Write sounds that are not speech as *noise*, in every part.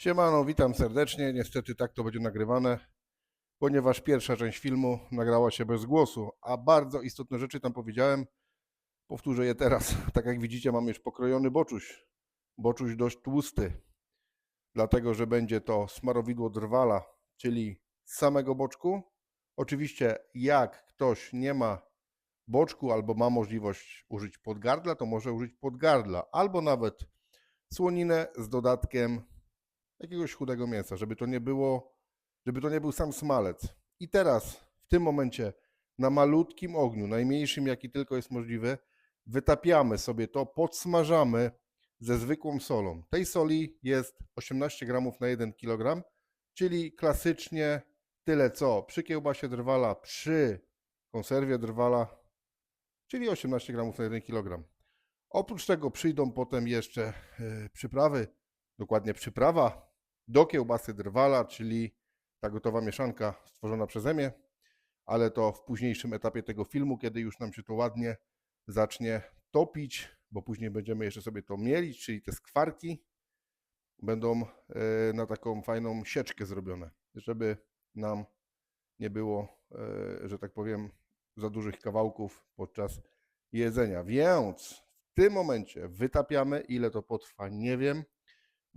Siemano, witam serdecznie. Niestety tak to będzie nagrywane, ponieważ pierwsza część filmu nagrała się bez głosu, a bardzo istotne rzeczy tam powiedziałem. Powtórzę je teraz. *laughs* Tak jak widzicie, mam już pokrojony boczuś. Boczuś dość tłusty, dlatego że będzie to smarowidło drwala, czyli z samego boczku. Oczywiście, jak ktoś nie ma boczku albo ma możliwość użyć podgardla, to może użyć podgardla, albo nawet słoninę z dodatkiem jakiegoś chudego mięsa, żeby to nie było, żeby to nie był sam smalec. I teraz, w tym momencie, na malutkim ogniu, najmniejszym jaki tylko jest możliwy, wytapiamy sobie to, podsmażamy ze zwykłą solą. Tej soli jest 18 gramów na 1 kg, czyli klasycznie tyle co przy kiełbasie drwala, przy konserwie drwala, czyli 18 gramów na 1 kg. Oprócz tego przyjdą potem jeszcze e, przyprawy, dokładnie przyprawa do kiełbasy drwala, czyli ta gotowa mieszanka stworzona przeze mnie, ale to w późniejszym etapie tego filmu, kiedy już nam się to ładnie zacznie topić, bo później będziemy jeszcze sobie to mielić, czyli te skwarki będą e, na taką fajną sieczkę zrobione, żeby nam nie było, e, że tak powiem, za dużych kawałków podczas jedzenia. Więc w tym momencie wytapiamy, ile to potrwa, nie wiem.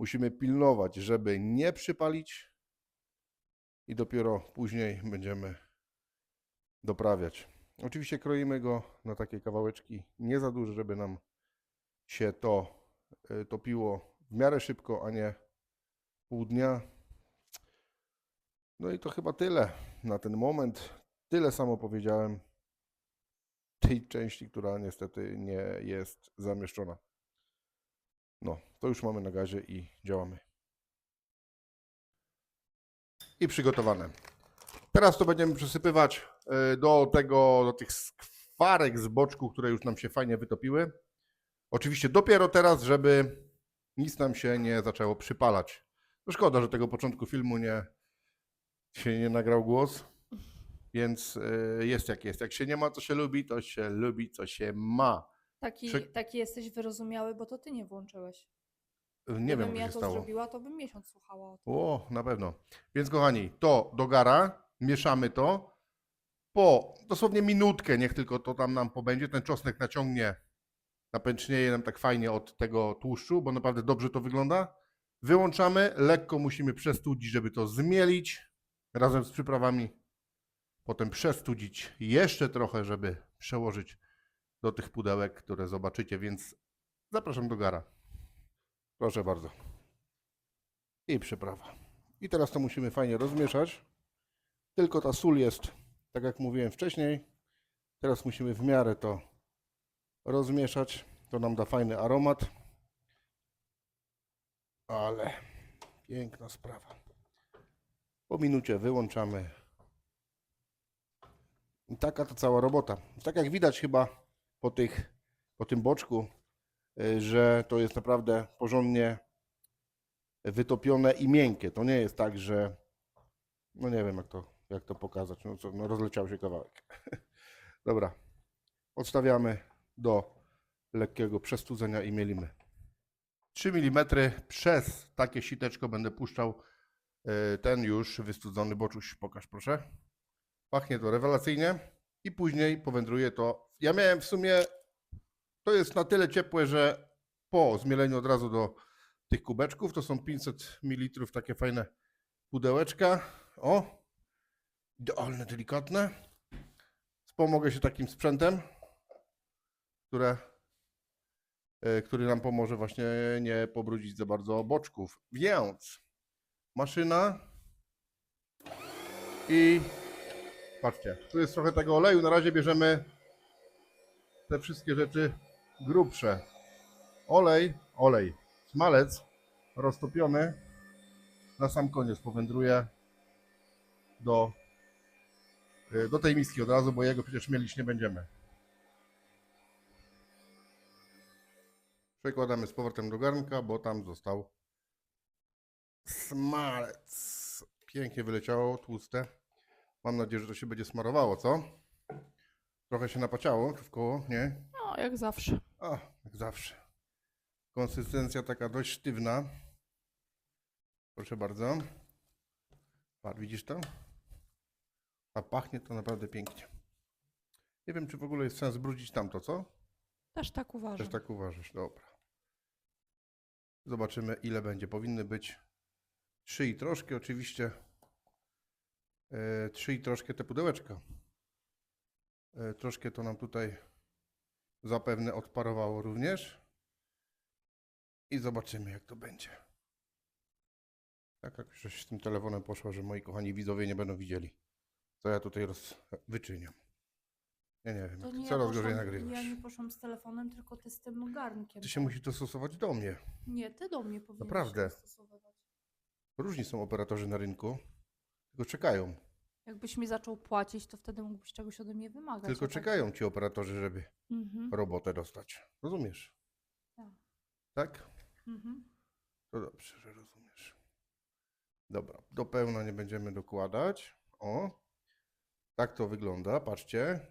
Musimy pilnować, żeby nie przypalić i dopiero później będziemy doprawiać. Oczywiście kroimy go na takie kawałeczki nie za duże, żeby nam się to y, topiło w miarę szybko, a nie pół dnia. No i to chyba tyle na ten moment. Tyle samo powiedziałem tej części, która niestety nie jest zamieszczona. No, to już mamy na gazie i działamy. I przygotowane. Teraz to będziemy przesypywać y, do tego, do tych skwarek z boczku, które już nam się fajnie wytopiły. Oczywiście dopiero teraz, żeby nic nam się nie zaczęło przypalać. No szkoda, że tego początku filmu nie się nie nagrał głos, więc y, jest jak jest. Jak się nie ma, co się lubi, to się lubi, co się ma. Taki, Przy- taki jesteś wyrozumiały, bo to ty nie włączyłeś. Nie wiem, Gdybym co ja się to stało. zrobiła, to bym miesiąc słuchała o tym. O, na pewno. Więc kochani, to do gara, mieszamy to. Po dosłownie minutkę, niech tylko to tam nam pobędzie, ten czosnek naciągnie, napęcznieje nam tak fajnie od tego tłuszczu, bo naprawdę dobrze to wygląda. Wyłączamy, lekko musimy przestudzić, żeby to zmielić razem z przyprawami. Potem przestudzić jeszcze trochę, żeby przełożyć do tych pudełek, które zobaczycie, więc zapraszam do gara. Proszę bardzo i przyprawa. I teraz to musimy fajnie rozmieszać. Tylko ta sól jest, tak jak mówiłem wcześniej. Teraz musimy w miarę to rozmieszać. To nam da fajny aromat. Ale piękna sprawa. Po minucie wyłączamy. I taka to cała robota. Tak jak widać chyba po, tych, po tym boczku, y, że to jest naprawdę porządnie wytopione i miękkie. To nie jest tak, że no nie wiem jak to, jak to pokazać. No, co, no rozleciał się kawałek. *laughs* Dobra. Odstawiamy do lekkiego przestudzenia i mielimy. 3 mm przez takie siteczko będę puszczał y, ten już wystudzony boczuś. Pokaż proszę. Pachnie to rewelacyjnie i później powędruje to. Ja miałem w sumie, to jest na tyle ciepłe, że po zmieleniu od razu do tych kubeczków. To są 500 ml, takie fajne pudełeczka. O, idealne, delikatne. Wspomogę się takim sprzętem, które, e, który nam pomoże właśnie nie pobrudzić za bardzo boczków. Więc maszyna i patrzcie, tu jest trochę tego oleju. Na razie bierzemy te wszystkie rzeczy grubsze. Olej, olej, smalec roztopiony na sam koniec powędruje do, y, do tej miski od razu, bo jego przecież mielić nie będziemy. Przekładamy z powrotem do garnka, bo tam został smalec. Pięknie wyleciało, tłuste. Mam nadzieję, że to się będzie smarowało, co? Trochę się napaciało w koło, nie? No, jak zawsze. A, jak zawsze. Konsystencja taka dość sztywna. Proszę bardzo. Patrz, widzisz to? A pachnie to naprawdę pięknie. Nie wiem, czy w ogóle jest sens brudzić tamto, co? Też tak uważam. Też tak uważasz, dobra. Zobaczymy, ile będzie. Powinny być trzy i troszkę, oczywiście. E, Trzy i troszkę te pudełeczka. E, Troszkę to nam tutaj zapewne odparowało również. I zobaczymy, jak to będzie. Tak jak już z tym telefonem poszła, że moi kochani widzowie nie będą widzieli, co ja tutaj roz... wyczyniam. Ja nie wiem, To nie ja coraz gorzej poszłam- nagrywasz. Ja nie poszłam z telefonem, tylko ty z tym garnkiem. Ty się musisz dostosować do mnie. Nie, ty do mnie powinieneś Naprawdę. się dostosowywać. Różni są operatorzy na rynku, tylko czekają. Jakbyś mi zaczął płacić, to wtedy mógłbyś czegoś ode mnie wymagać. Tylko tak- czekają ci operatorzy, żeby Mhm. robotę dostać. Rozumiesz? Tak. Tak? Mhm. To dobrze, że rozumiesz. Dobra, do pełna nie będziemy dokładać. O, tak to wygląda, patrzcie.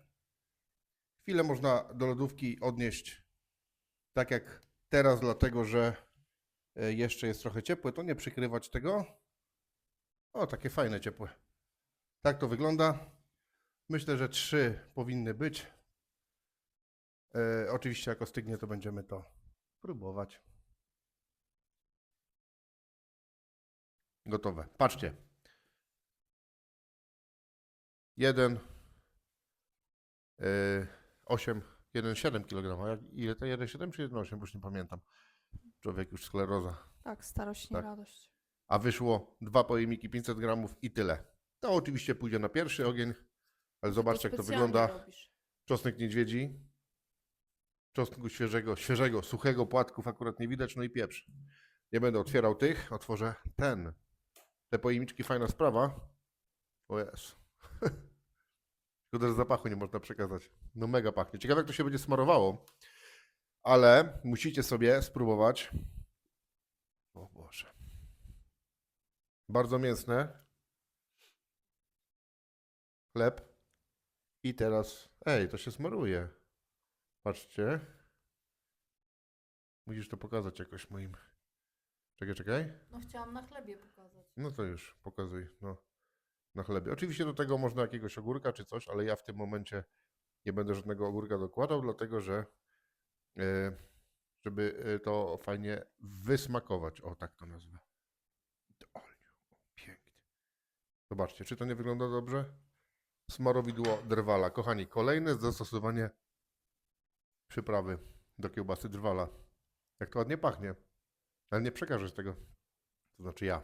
Chwilę można do lodówki odnieść tak jak teraz, dlatego że e, jeszcze jest trochę ciepłe, to nie przykrywać tego. O, takie fajne, ciepłe. Tak to wygląda. Myślę, że trzy powinny być. E, oczywiście, jak ostygnie, to będziemy to próbować. Gotowe. Patrzcie. Jeden, yy, 8, 1,7 kg. Ile to 1,7 czy 1,8? Już nie pamiętam. Człowiek już skleroza. Tak, starość, nie Tak. radość. A wyszło dwa pojemniki 500 gramów i tyle. To oczywiście pójdzie na pierwszy ogień, ale zobaczcie jak to specjalnie wygląda. Robisz. Czosnek niedźwiedzi. Czosnku świeżego, świeżego, suchego, płatków akurat nie widać, no i pieprz. Nie będę otwierał tych, otworzę ten. Te pojemniczki, fajna sprawa. O jest. Szkoda, że zapachu nie można przekazać. No mega pachnie. Ciekawe jak to się będzie smarowało. Ale musicie sobie spróbować. O Boże. Bardzo mięsne. Chleb. I teraz, ej, to się smaruje. Patrzcie. Musisz to pokazać jakoś moim. Czekaj, czekaj. No chciałam na chlebie pokazać. No to już, pokazuj. No, na chlebie. Oczywiście do tego można jakiegoś ogórka czy coś, ale ja w tym momencie nie będę żadnego ogórka dokładał, dlatego że e, żeby e, to fajnie wysmakować. O, tak to nazwę. Pięknie. Zobaczcie, czy to nie wygląda dobrze? Smarowidło drwala. Kochani, kolejne zastosowanie przyprawy do kiełbasy drwala. Jak to ładnie pachnie. Ale nie przekażesz tego. To znaczy ja.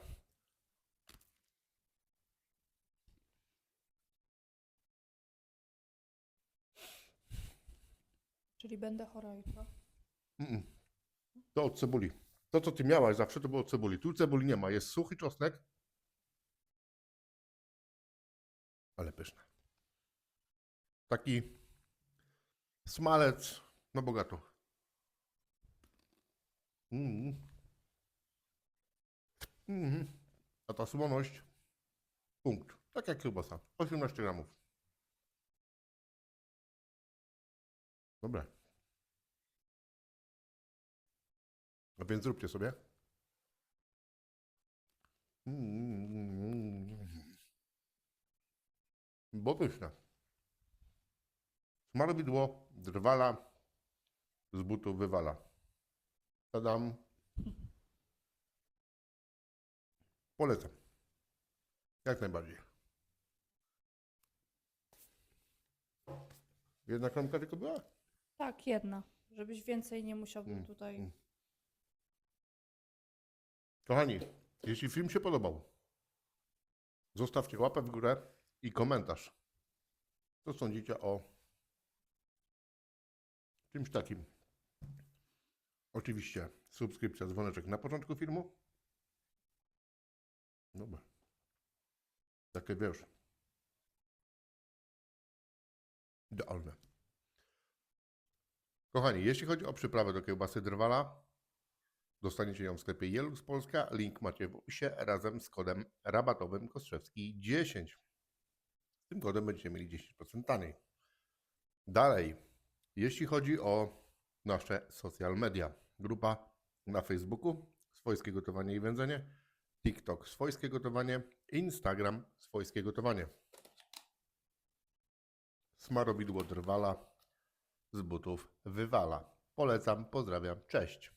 Czyli będę chora jutro. Mm-mm. To od cebuli. To, co ty miałaś zawsze, to było od cebuli. Tu cebuli nie ma. Jest suchy czosnek. Ale pyszne. Taki smalec. No bogato. Mm. Mm. A ta słoność. Punkt. Tak jak kiełbasa. 18 gramów. Dobre. A więc zróbcie sobie. Mm. Bo pyszne. Smarowidło drwala z butów wywala. Tadam. Polecam. Jak najbardziej. Jedna kromka tylko była? Tak, jedna. Żebyś więcej nie musiał Mm, tutaj. mm. Kochani, jeśli film się podobał, zostawcie łapę w górę i komentarz. Co sądzicie o czymś takim? Oczywiście subskrypcja, dzwoneczek na początku filmu. Dobra. Takie wiesz. Idealne. Kochani, jeśli chodzi o przyprawę do kiełbasy drwala, dostaniecie ją w sklepie Jelux Polska. Link macie w opisie razem z kodem rabatowym Kostrzewski 10. Z tym kodem będziecie mieli 10% taniej. Dalej, jeśli chodzi o nasze social media, grupa na Facebooku Swojskie Gotowanie i Wędzenie, TikTok swojskie gotowanie, Instagram swojskie gotowanie. Smarowidło drwala z butów wywala. Polecam, pozdrawiam, cześć.